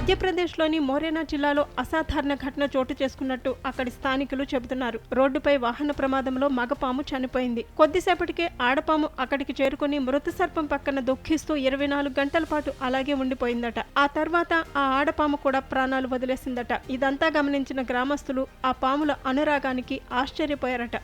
మధ్యప్రదేశ్లోని మోరేనా జిల్లాలో అసాధారణ ఘటన చోటు చేసుకున్నట్టు అక్కడి స్థానికులు చెబుతున్నారు. రోడ్డుపై వాహన ప్రమాదంలో మగపాము చనిపోయింది. కొద్దిసేపటికే ఆడపాము అక్కడికి చేరుకుని మృత సర్పం పక్కన దుఃఖిస్తూ ఇరవై నాలుగు గంటల పాటు అలాగే ఉండిపోయిందట. ఆ తర్వాత ఆ ఆడపాము కూడా ప్రాణాలు వదిలేసిందట. ఇదంతా గమనించిన గ్రామస్తులు ఆ పాముల అనురాగానికి ఆశ్చర్యపోయారట.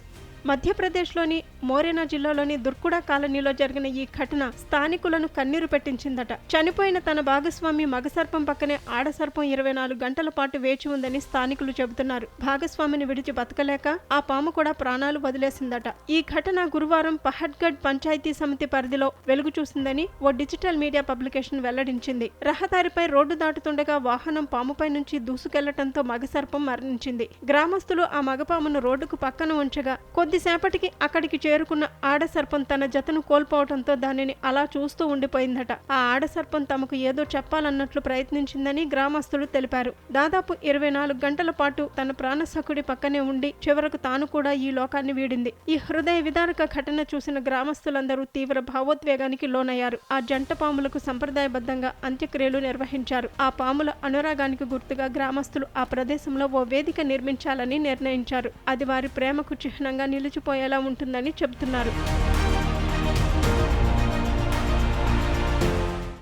మధ్యప్రదేశ్లోని మోరేనా జిల్లాలోని దుర్కుడా కాలనీలో జరిగిన ఈ ఘటన స్థానికులను కన్నీరు పెట్టించిందట. చనిపోయిన తన భాగస్వామి మగసర్పం పక్కనే ఆడసర్పం ఇరవై నాలుగు గంటల పాటు వేచి ఉందని స్థానికులు చెబుతున్నారు. భాగస్వామిని విడిచి బతకలేక ఆ పాము కూడా ప్రాణాలు వదిలేసిందట. ఈ ఘటన గురువారం పహడ్గఢ్ పంచాయతీ సమితి పరిధిలో వెలుగు చూసిందని ఓ డిజిటల్ మీడియా పబ్లికేషన్ వెల్లడించింది. రహదారిపై రోడ్డు దాటుతుండగా వాహనం పాముపై నుంచి దూసుకెళ్ళటంతో మగసర్పం మరణించింది. గ్రామస్తులు ఆ మగపామును రోడ్డుకు పక్కన ఉంచగా కొద్ది కొద్దిసేపటికి అక్కడికి చేరుకున్న ఆడసర్పం తన జతను కోల్పోవడంతో దానిని అలా చూస్తూ ఉండిపోయిందట. ఆ ఆడసర్పం తమకు ఏదో చెప్పాలన్నట్లు ప్రయత్నించిందని గ్రామస్తులు తెలిపారు. దాదాపు ఇరవై నాలుగు గంటల పాటు తన ప్రాణసకుడి పక్కనే ఉండి చివరకు తాను కూడా ఈ లోకాన్ని వీడింది. ఈ హృదయ విదారక ఘటన చూసిన గ్రామస్తులందరూ తీవ్ర భావోద్వేగానికి లోనయ్యారు. ఆ జంట పాములకు సంప్రదాయబద్ధంగా అంత్యక్రియలు నిర్వహించారు. ఆ పాముల అనురాగానికి గుర్తుగా గ్రామస్తులు ఆ ప్రదేశంలో ఓ వేదిక నిర్మించాలని నిర్ణయించారు. అది వారి ప్రేమకు చిహ్నంగా నిలిచిపోయేలా ఉంటుందని చెబుతున్నారు.